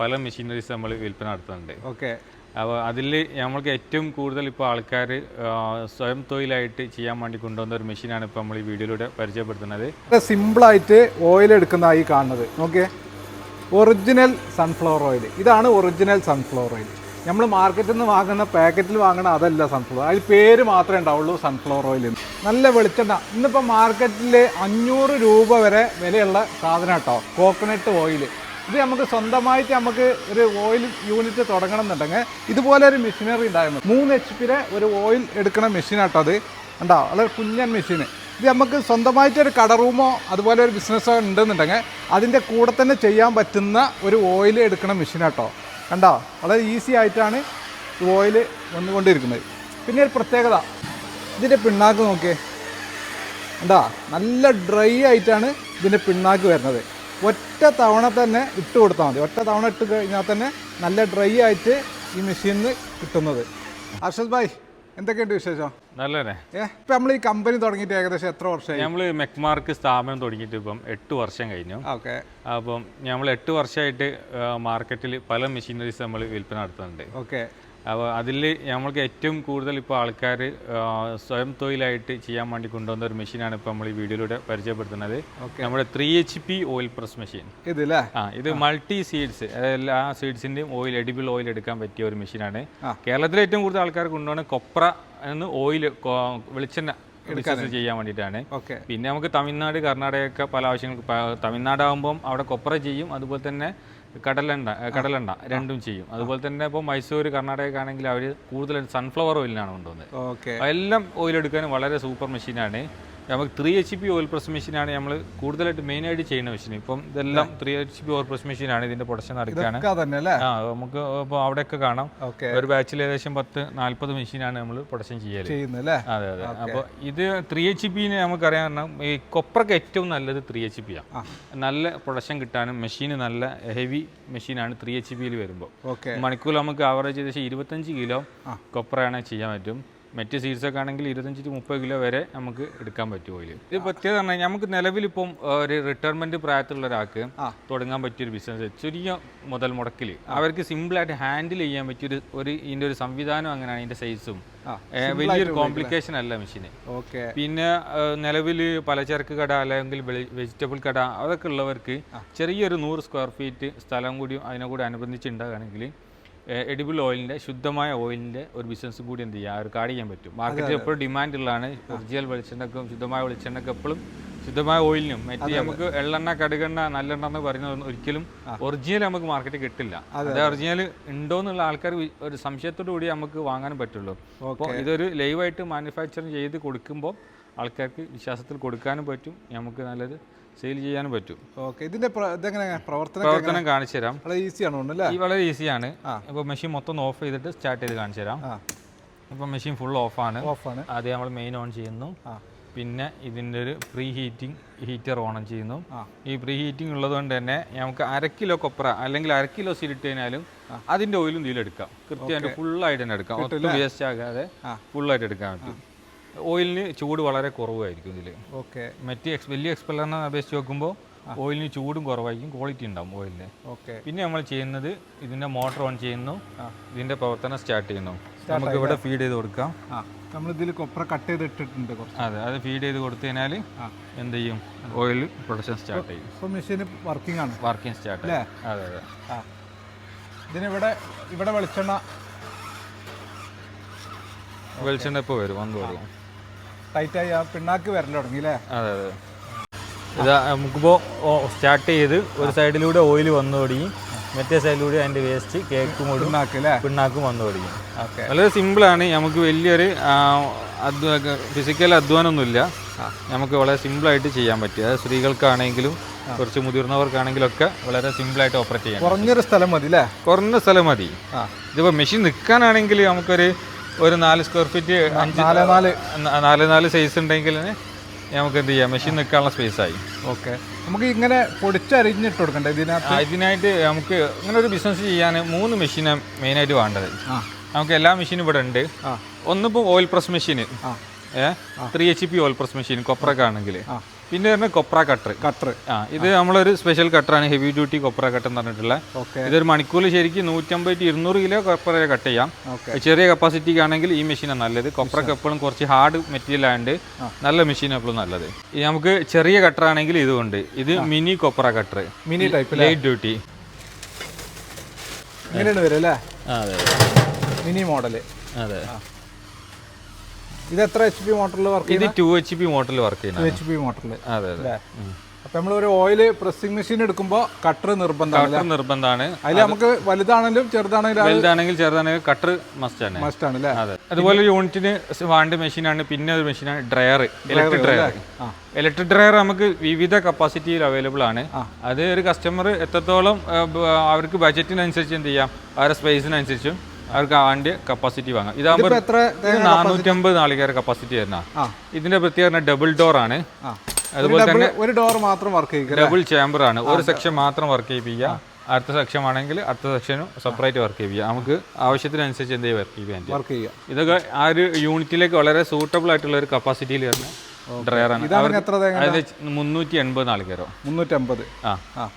പല മെഷീനറീസ് നമ്മൾ വിൽപ്പന നടത്തുന്നുണ്ട്. ഓക്കെ. അപ്പോൾ അതിൽ നമ്മൾക്ക് ഏറ്റവും കൂടുതൽ ഇപ്പോൾ ആൾക്കാർ സ്വയം തൊഴിലായിട്ട് ചെയ്യാൻ വേണ്ടി കൊണ്ടുവന്ന ഒരു മെഷീനാണ് ഇപ്പോൾ നമ്മൾ ഈ വീഡിയോയിലൂടെ പരിചയപ്പെടുത്തുന്നത്. സിമ്പിളായിട്ട് ഓയിൽ എടുക്കുന്നതായി കാണുന്നത്. ഓക്കെ ഒറിജിനൽ സൺഫ്ലവർ ഓയിൽ ഇതാണ് ഒറിജിനൽ സൺഫ്ലവർ ഓയിൽ നമ്മൾ മാർക്കറ്റിൽ നിന്ന് വാങ്ങുന്ന പാക്കറ്റിൽ വാങ്ങുന്ന അതല്ല സൺഫ്ലവർ അതിൽ പേര് മാത്രമേ ഉണ്ടാവുള്ളൂ സൺഫ്ലവർ ഓയിൽ. നല്ല വെളിച്ചെണ്ണ. ഇന്നിപ്പോൾ മാർക്കറ്റിൽ അഞ്ഞൂറ് രൂപ വരെ വിലയുള്ള സാധനം കേട്ടോ കോക്കനട്ട് ഓയിൽ ഇത് നമുക്ക് സ്വന്തമായിട്ട് നമുക്ക് ഒരു ഓയിൽ യൂണിറ്റ് തുടങ്ങണം എന്നുണ്ടെങ്കിൽ ഇതുപോലെ ഒരു മെഷീനറി ഉണ്ടായിരുന്നു. മൂന്ന് എച്ച് പിയിലെ ഒരു ഓയിൽ എടുക്കുന്ന മെഷീനാട്ടോ അത്. ഉണ്ടോ വളരെ കുഞ്ഞൻ മെഷീൻ ഇത് നമുക്ക് സ്വന്തമായിട്ട് ഒരു കട റൂമോ അതുപോലെ ഒരു ബിസിനസ്സോ ഉണ്ടെന്നുണ്ടെങ്കിൽ അതിന്റെ കൂടെ തന്നെ ചെയ്യാൻ പറ്റുന്ന ഒരു ഓയിൽ എടുക്കുന്ന മെഷീനാട്ടോ കണ്ടോ? വളരെ ഈസി ആയിട്ടാണ് ഓയിൽ വന്നുകൊണ്ടിരിക്കുന്നത്. പിന്നെ ഒരു പ്രത്യേകത. ഇതിന്റെ പിണ്ണാക്ക് നോക്കിയേ. എന്താ നല്ല ഡ്രൈ ആയിട്ടാണ് ഇതിന്റെ പിണ്ണാക്ക് വരുന്നത്. ഒറ്റ തവണ തന്നെ ഇട്ട് കൊടുത്താൽ മതി. ഒറ്റ തവണ ഇട്ട് കഴിഞ്ഞാൽ തന്നെ നല്ല ഡ്രൈ ആയിട്ട് ഈ മെഷീനിൽ കിട്ടുന്നത്. അർഷദ് ഭായ് എന്തൊക്കെയുണ്ട് വിശേഷം? നല്ലതന്നെ. ഇപ്പൊ ഇപ്പം നമ്മൾ ഈ കമ്പനി തുടങ്ങിയിട്ട് ഏകദേശം എത്ര വർഷമായി? നമ്മൾ മെക്മാർക്ക് സ്ഥാപനം തുടങ്ങിയിട്ട് ഇപ്പം എട്ട് വർഷം കഴിഞ്ഞു. ഓക്കെ. അപ്പം നമ്മൾ എട്ട് വർഷമായിട്ട് മാർക്കറ്റിൽ പല മെഷീനറീസ് നമ്മൾ വിൽപ്പന നടത്തുന്നുണ്ട്. ഓക്കെ. അപ്പോൾ അതിൽ നമ്മൾക്ക് ഏറ്റവും കൂടുതൽ ഇപ്പോൾ ആൾക്കാർ സ്വയം തൊഴിലായിട്ട് ചെയ്യാൻ വേണ്ടി കൊണ്ടുവന്ന ഒരു മെഷീനാണ് ഇപ്പോൾ നമ്മൾ ഈ വീഡിയോയിലൂടെ പരിചയപ്പെടുത്തുന്നത്. നമ്മുടെ three H P oil press machine. ഇതില്ലേ ആ ഇത് മൾട്ടി സീഡ്സ് എല്ലാ സീഡ്സിന്റെയും ഓയിൽ എഡിബിൾ ഓയിൽ എടുക്കാൻ പറ്റിയ ഒരു മെഷീനാണ്. കേരളത്തിലെ കേരളത്തിൽ ഏറ്റവും കൂടുതൽ ആൾക്കാർ കൊണ്ടുപോകുന്ന കൊപ്ര എന്ന് ഓയിൽ വെളിച്ചെണ്ണ ബിസിനസ് ചെയ്യാൻ വേണ്ടിയിട്ടാണ്. ഓക്കെ. പിന്നെ നമുക്ക് തമിഴ്നാട് കർണാടകയൊക്കെ പല ആവശ്യങ്ങൾക്ക് തമിഴ്നാടാകുമ്പം അവിടെ കൊപ്ര ചെയ്യും. അതുപോലെ തന്നെ കടലെണ്ണ കടലണ്ട രണ്ടും ചെയ്യും. അതുപോലെ തന്നെ ഇപ്പോൾ മൈസൂർ കർണാടക ആണെങ്കിൽ അവർ കൂടുതൽ സൺഫ്ലവർ ഓയിലിനാണ് കൊണ്ടുവന്നത് ഓക്കെ. എല്ലാം ഓയിൽ എടുക്കാനും വളരെ സൂപ്പർ മെഷീനാണ് നമുക്ക് three H P oil press മെഷീനാണ് നമ്മൾ കൂടുതലായിട്ട് മെയിൻ ആയിട്ട് ചെയ്യുന്ന മെഷീൻ ഇപ്പം ഇതെല്ലാം three H P oil press മെഷീനാണ് ഇതിന്റെ പ്രൊഡക്ഷൻ നടക്കുകയാണ് ആ നമുക്ക് ഇപ്പോൾ അവിടെയൊക്കെ കാണാം. ഒരു ബാച്ചിൽ ഏകദേശം പത്ത് നാല്പത് മെഷീനാണ് നമ്മൾ പ്രൊഡക്ഷൻ ചെയ്യുന്നല്ലേ അതെ അതെ. അപ്പോൾ ഇത് ത്രീ എച്ച് പിന് നമുക്കറിയാൻ കാരണം ഈ കൊപ്രക്ക് ഏറ്റവും നല്ലത് ത്രീ എച്ച് പി ആണ് നല്ല പ്രൊഡക്ഷൻ കിട്ടാനും മെഷീൻ നല്ല ഹെവി മെഷീനാണ് ത്രീ എച്ച് പിയിൽ വരുമ്പോൾ മണിക്കൂർ നമുക്ക് ആവറേജ് ഏകദേശം ഇരുപത്തഞ്ച് കിലോ കൊപ്രയാണ് ചെയ്യാൻ പറ്റും. മറ്റ് സീഡ്സ് ഒക്കെ ആണെങ്കിൽ ഇരുപത്തഞ്ച് ടു മുപ്പത് കിലോ വരെ നമുക്ക് എടുക്കാൻ പറ്റും ഓയിൽ ഇത് പ്രത്യേകത പറഞ്ഞാൽ നമുക്ക് നിലവിലിപ്പം ഒരു റിട്ടയർമെന്റ് പ്രായത്തിലുള്ള ഒരാൾക്ക് തുടങ്ങാൻ പറ്റിയൊരു ബിസിനസ് ചെറിയ മുതൽ മുടക്കിൽ അവർക്ക് സിമ്പിളായിട്ട് ഹാൻഡിൽ ചെയ്യാൻ പറ്റിയൊരു ഒരു ഇതിന്റെ ഒരു സംവിധാനം അങ്ങനെയാണ് ഇതിന്റെ സൈസും വലിയൊരു കോംപ്ലിക്കേഷൻ അല്ല മെഷീന് ഓക്കെ. പിന്നെ നിലവിൽ പലചരക്ക് കട അല്ലെങ്കിൽ വെജിറ്റബിൾ കട അതൊക്കെ ഉള്ളവർക്ക് ചെറിയൊരു നൂറ് സ്ക്വയർ ഫീറ്റ് സ്ഥലം കൂടി അതിനെ കൂടി അനുബന്ധിച്ച് ഉണ്ടാകുകയാണെങ്കിൽ എഡിബിൾ ഓയിലിന്റെ ശുദ്ധമായ ഓയിലിന്റെ ഒരു ബിസിനസ് കൂടി എന്ത് ചെയ്യുക അവർക്ക് ആഡ് ചെയ്യാൻ പറ്റും. മാർക്കറ്റിൽ എപ്പോഴും ഡിമാൻഡ് ഉള്ളതാണ്. ഒറിജിനൽ വെളിച്ചെണ്ണക്കും ശുദ്ധമായ വെളിച്ചെണ്ണക്കും എപ്പോഴും ശുദ്ധമായ ഓയിലിനും മറ്റേ നമുക്ക് എള്ളെണ്ണ കടുകെണ്ണ നല്ലെണ്ണ എന്ന് പറയുന്നത് ഒരിക്കലും ഒറിജിനൽ നമുക്ക് മാർക്കറ്റിൽ കിട്ടില്ല. അത് ഒറിജിനൽ ഉണ്ടോ എന്നുള്ള ആൾക്കാർ ഒരു സംശയത്തോടു കൂടി നമുക്ക് വാങ്ങാനും പറ്റുള്ളൂ. അപ്പോൾ ഇതൊരു ലൈവായിട്ട് മാനുഫാക്ചറിങ് ചെയ്ത് കൊടുക്കുമ്പോൾ ആൾക്കാർക്ക് വിശ്വാസത്തിൽ കൊടുക്കാനും പറ്റും. നമുക്ക് നല്ലത് സെയിൽ ചെയ്യാനും പറ്റും. ഓക്കെ ഇതിന്റെ ഇതെങ്ങനെ പ്രവർത്തനം പ്രവർത്തനം കാണിച്ചു തരാം വളരെ ഈസി ആണോ അല്ലേ? ഈ വളരെ ഈസിയാണ് ഇപ്പോൾ മെഷീൻ മൊത്തം ഓഫ് ചെയ്തിട്ട് സ്റ്റാർട്ട് ചെയ്ത് കാണിച്ചു തരാം ആ മെഷീൻ ഫുൾ ഓഫ് ആണ്. ആദ്യം നമ്മൾ മെയിൻ ഓൺ ചെയ്യുന്നു. പിന്നെ ഇതിന്റെ ഒരു പ്രീ ഹീറ്റിംഗ് ഹീറ്റർ ഓൺ ചെയ്യുന്നു. ഈ പ്രീ ഹീറ്റിംഗ് ഉള്ളതുകൊണ്ട് തന്നെ നമുക്ക് അര കിലോ കൊപ്ര അല്ലെങ്കിൽ അര കിലോ സിലിട്ട് കഴിഞ്ഞാലും അതിന്റെ ഓയിലും ഇതിലെടുക്കാം കൃത്യമായിട്ട് ഫുള്ളായിട്ട് തന്നെ എടുക്കാം. ഒട്ടും വേസ്റ്റ് ആകാതെ ഫുൾ ഫുള്ളായിട്ട് എടുക്കാൻ പറ്റും. ഓയിലിന് ചൂട് വളരെ കുറവായിരിക്കും ഇതിൽ ഓക്കെ. മറ്റ് എക്സ് വലിയ എക്സ്പെല്ലറിനെ അപേക്ഷിച്ച് നോക്കുമ്പോൾ ഓയിലിന് ചൂടും കുറവായിരിക്കും ക്വാളിറ്റി ഉണ്ടാവും ഓയിലിന്. ഓക്കെ. പിന്നെ നമ്മൾ ചെയ്യുന്നത് ഇതിന്റെ മോട്ടർ ഓൺ ചെയ്യുന്നു ഇതിന്റെ പ്രവർത്തനം സ്റ്റാർട്ട് ചെയ്യുന്നു. നമുക്ക് ഇവിടെ ഫീഡ് ചെയ്ത് കൊടുക്കാം. നമ്മൾ ഇതിൽ കൊപ്ര കട്ട് ചെയ്ത് ഇട്ടിട്ടുണ്ട് അതെ അത് ഫീഡ് ചെയ്ത് കൊടുത്തു കഴിഞ്ഞാൽ എന്ത് ചെയ്യും? ഓയിൽ പ്രൊഡക്ഷൻ സ്റ്റാർട്ട് ചെയ്യും. ഇപ്പോൾ മെഷീൻ വർക്കിംഗ് ആണ്. വർക്കിംഗ് സ്റ്റാർട്ട് അല്ലേ? അതെ അതെ. ഇതിനിവിടെ ഇവിടെ വെളിച്ചെണ്ണ. വെളിച്ചെണ്ണ ഇപ്പോൾ വരും വന്നു തുടങ്ങും ടൈറ്റായി ആ പിണ്ണാക്ക് വരൽ തുടങ്ങി അല്ലേ? അതെ അതെ. ഇത് നമുക്കിപ്പോൾ സ്റ്റാർട്ട് ചെയ്ത് ഒരു സൈഡിലൂടെ ഓയിൽ വന്നു തുടങ്ങി. മറ്റേ സൈഡിലൂടെ അതിന്റെ വേസ്റ്റ് കേക്കും പിണ്ണാക്ക് വന്നു തുടങ്ങി. ഓക്കെ. വളരെ സിമ്പിളാണ് നമുക്ക് വലിയൊരു ഫിസിക്കൽ അധ്വാനമൊന്നുമില്ല. നമുക്ക് വളരെ സിമ്പിളായിട്ട് ചെയ്യാൻ പറ്റും. അത് സ്ത്രീകൾക്കാണെങ്കിലും കുറച്ച് മുതിർന്നവർക്കാണെങ്കിലും ഒക്കെ വളരെ സിമ്പിളായിട്ട് ഓപ്പറേറ്റ് ചെയ്യാം കുറഞ്ഞൊരു സ്ഥലം മതി അല്ലേ? കുറഞ്ഞ സ്ഥലം മതി. ഇതിപ്പോൾ മെഷീൻ നിൽക്കാനാണെങ്കിൽ നമുക്കൊരു ഒരു നാല് സ്ക്വയർ ഫീറ്റ് അഞ്ച് നാല് നാല്. നാല് നാല് സൈസ് ഉണ്ടെങ്കിൽ നമുക്ക് എന്ത് ചെയ്യാം? മെഷീൻ നിൽക്കാനുള്ള സ്പേസ് ആയി. ഓക്കെ നമുക്ക് ഇങ്ങനെ പൊടിച്ചരിഞ്ഞിട്ട് കൊടുക്കണ്ടേ ഇതിനകത്ത്? ഇതിനായിട്ട് നമുക്ക് ഇങ്ങനെ ഒരു ബിസിനസ് ചെയ്യാൻ മൂന്ന് മെഷീനാണ് മെയിനായിട്ട് വേണ്ടത്. നമുക്ക് എല്ലാ മെഷീനും ഇവിടെ ഉണ്ട്. ഒന്നിപ്പോൾ ഓയിൽ പ്രസ് മെഷീൻ ആ. ഏ? Three H P oil press machine കൊപ്രൊക്കെ ആണെങ്കിൽ. ആ. പിന്നെ വരുന്നത് കൊപ്ര കട്ടർ. കട്ടർ. ആ ഇത് നമ്മളൊരു സ്പെഷ്യൽ കട്ടറാണ് ഹെവി ഡ്യൂട്ടി കൊപ്ര കട്ടർ എന്ന് പറഞ്ഞിട്ടുള്ള. ഓക്കെ. ഇതൊരു മണിക്കൂറിൽ ശരിക്കും നൂറ്റമ്പത് to ഇരുന്നൂറ് കിലോ കൊപ്ര കട്ട് ചെയ്യാം. ചെറിയ കപ്പാസിറ്റിക്ക് ആണെങ്കിൽ ഈ മെഷീനാണ് നല്ലത്. കൊപ്രക്ക് എപ്പോഴും കുറച്ച് ഹാർഡ് മെറ്റീരിയൽ ആയതുകൊണ്ട് നല്ല മെഷീൻ എപ്പോഴും നല്ലത്. നമുക്ക് ചെറിയ കട്ടർ ആണെങ്കിൽ ഇതുകൊണ്ട് ഇത് മിനി കൊപ്ര cutter mini type light duty ഇങ്ങനെയാണ് വരും അല്ലേ? അതെ മിനി മോഡൽ അതെ. ഇത് എത്ര എച്ച് പി മോട്ടറിൽ വർക്ക് ഇത് ടു എച്ച് പി മോട്ടറിൽ വർക്ക് ചെയ്യുന്നത് എച്ച് പി മോട്ടറിൽ അതെ അതെ. അപ്പൊ നമ്മൾ ഒരു ഓയിൽ പ്രസ്സിംഗ് മെഷീൻ എടുക്കുമ്പോൾ കട്ടർ നിർബന്ധമാണ് കട്ടർ നിർബന്ധമാണ്. അതിൽ നമുക്ക് വലുതാണെങ്കിലും ചെറുതാണെങ്കിലും വലുതാണെങ്കിൽ ചെറുതാണെങ്കിൽ കട്ടർ മസ്റ്റ് ആണ്. മസ്റ്റ് ആണ് അല്ലേ? അതെ. അതുപോലെ യൂണിറ്റിന് വാണ്ട് മെഷീനാണ് പിന്നെ ഒരു മെഷീനാണ് ഡ്രയർ ഇലക്ട്രിക് ഡ്രയർ ആ. ഇലക്ട്രിക് ഡ്രയർ നമുക്ക് വിവിധ കപ്പാസിറ്റിയിൽ അവൈലബിൾ ആണ്. അത് ഒരു കസ്റ്റമർ എത്രത്തോളം അവർക്ക് ബജറ്റിനനുസരിച്ച് എന്ത് ചെയ്യാം? അവരുടെ സ്പേസിനനുസരിച്ചും അവർക്ക് ആണ്ട് കപ്പാസിറ്റി വാങ്ങാം. ഇതാകുമ്പോൾ എത്ര നാനൂറ്റമ്പത് നാളികേര കപ്പാസിറ്റി വരുന്ന. ഇതിന്റെ പ്രത്യേകത ഡബിൾ ഡോർ ആണ്. അതുപോലെ തന്നെ ഒരു ഡോർ മാത്രം വർക്ക് ചെയ്യിക്കുക ഡബിൾ ചേംബർ ആണ്. ഒരു സെക്ഷൻ മാത്രം വർക്ക് ചെയ്യിപ്പിക്കുക. അടുത്ത സെക്ഷൻ ആണെങ്കിൽ അടുത്ത സെക്ഷനും സെപ്പറേറ്റ് വർക്ക് ചെയ്യുക നമുക്ക് ആവശ്യത്തിനനുസരിച്ച് എന്ത് വർക്ക് ചെയ്യാൻ വർക്ക് ചെയ്യുക. ഇതൊക്കെ ആ ഒരു യൂണിറ്റിലേക്ക് വളരെ സൂട്ടബിൾ ആയിട്ടുള്ള ഒരു കപ്പാസിറ്റിയിൽ വരുന്ന തേങ്ങ? അതായത് മുന്നൂറ്റി എൺപത് നാളികേരോ മുന്നൂറ്റമ്പത്. ആ.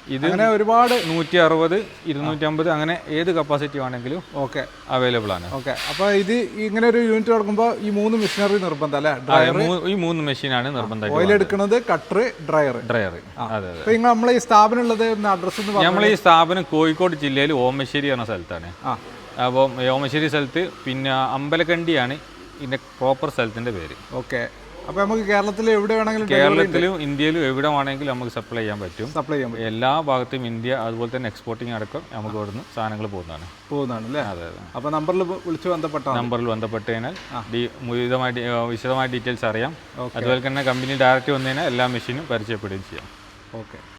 ഇത് അങ്ങനെ ഒരുപാട് നൂറ്റി അറുപത് ഇരുന്നൂറ്റി അമ്പത് അങ്ങനെ ഏത് കപ്പാസിറ്റി വേണമെങ്കിലും ഓക്കെ. അവൈലബിൾ ആണ്. ഓക്കെ. അപ്പൊ ഇത് ഇങ്ങനെ ഒരു യൂണിറ്റ് തുടങ്ങുമ്പോൾ ഈ മൂന്ന് മെഷീനറി നിർബന്ധം അല്ലേ? ഈ മൂന്ന് മെഷീനാണ് നിർബന്ധം ഓയിൽ എടുക്കുന്നത് കട്ടർ ഡ്രയർ ഡ്രയർ അതെ അതെ. നമ്മളെ ഈ സ്ഥാപനം ഉള്ളത് അഡ്രസ് നമ്മൾ ഈ സ്ഥാപനം കോഴിക്കോട് ജില്ലയിൽ ഓമശ്ശേരി എന്ന സ്ഥലത്താണ്. ആ. അപ്പോൾ ഓമശ്ശേരി സ്ഥലത്ത് പിന്നെ അമ്പലക്കണ്ടിയാണ് ഇതിന്റെ പ്രോപ്പർ സ്ഥലത്തിന്റെ പേര്. ഓക്കെ. അപ്പൊ നമുക്ക് കേരളത്തിൽ എവിടെ വേണമെങ്കിലും കേരളത്തിലും ഇന്ത്യയിലും എവിടെ വേണമെങ്കിലും നമുക്ക് സപ്ലൈ ചെയ്യാൻ പറ്റും. സപ്ലൈ ചെയ്യാൻ പറ്റും. എല്ലാ ഭാഗത്തും ഇന്ത്യ അതുപോലെ തന്നെ എക്സ്പോർട്ടിംഗ് അടക്കം നമുക്ക് ഇവിടുന്ന് സാധനങ്ങൾ പോകുന്നതാണ്. പോകുന്നതാണ് അല്ലേ? അതെ അതെ. അപ്പൊ നമ്പറിൽ വിളിച്ച് ബന്ധപ്പെട്ട നമ്പറിൽ ബന്ധപ്പെട്ട് കഴിഞ്ഞാൽ വിശദമായി വിശദമായ ഡീറ്റെയിൽസ് അറിയാം. അതുപോലെ തന്നെ കമ്പനി ഡയറക്റ്റ് വന്നു കഴിഞ്ഞാൽ എല്ലാ മെഷീനും പരിചയപ്പെടുകയും ചെയ്യാം. ഓക്കെ.